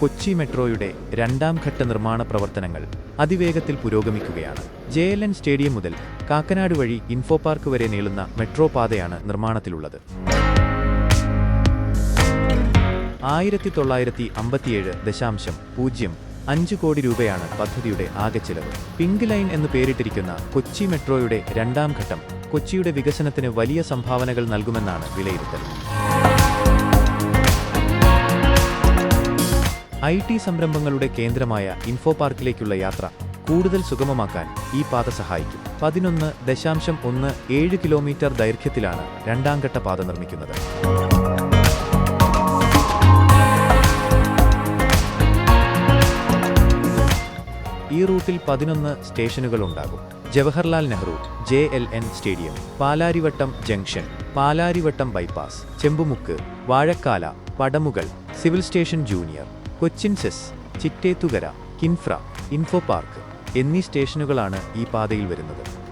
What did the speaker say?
കൊച്ചി മെട്രോയുടെ രണ്ടാം ഘട്ട നിർമ്മാണ പ്രവർത്തനങ്ങൾ അതിവേഗത്തിൽ പുരോഗമിക്കുകയാണ്. ജെ എൽ എൻ സ്റ്റേഡിയം മുതൽ കാക്കനാട് വഴി ഇൻഫോ പാർക്ക് വരെ നീളുന്ന മെട്രോ പാതയാണ് നിർമ്മാണത്തിലുള്ളത്. ആയിരത്തി തൊള്ളായിരത്തി അമ്പത്തിയേഴ് ദശാംശം പൂജ്യം അഞ്ച് കോടി രൂപയാണ് പദ്ധതിയുടെ ആകെ ചിലവ്. പിങ്ക് ലൈൻ എന്ന് പേരിട്ടിരിക്കുന്ന കൊച്ചി മെട്രോയുടെ രണ്ടാം ഘട്ടം കൊച്ചിയുടെ വികസനത്തിന് വലിയ സംഭാവനകൾ നൽകുമെന്നാണ് വിലയിരുത്തൽ. ഐ ടി സംരംഭങ്ങളുടെ കേന്ദ്രമായ ഇൻഫോ പാർക്കിലേക്കുള്ള യാത്ര കൂടുതൽ സുഗമമാക്കാൻ ഈ പാത സഹായിക്കും. പതിനൊന്ന് ദശാംശം ഒന്ന് ഏഴ് കിലോമീറ്റർ ദൈർഘ്യത്തിലാണ് രണ്ടാം ഘട്ട പാത നിർമ്മിക്കുന്നത്. ഈ റൂട്ടിൽ പതിനൊന്ന് സ്റ്റേഷനുകൾ ഉണ്ടാകും Jawaharlal Nehru J L N stadium Palarivattom junction Palarivattom bypass Chembumukku Vazhakkala Padamugal civil station junior Cochin SEZ Chittethukara KINFRA info park എന്നീ സ്റ്റേഷനുകളാണ് ഈ പാതയിൽ വരുന്നത്.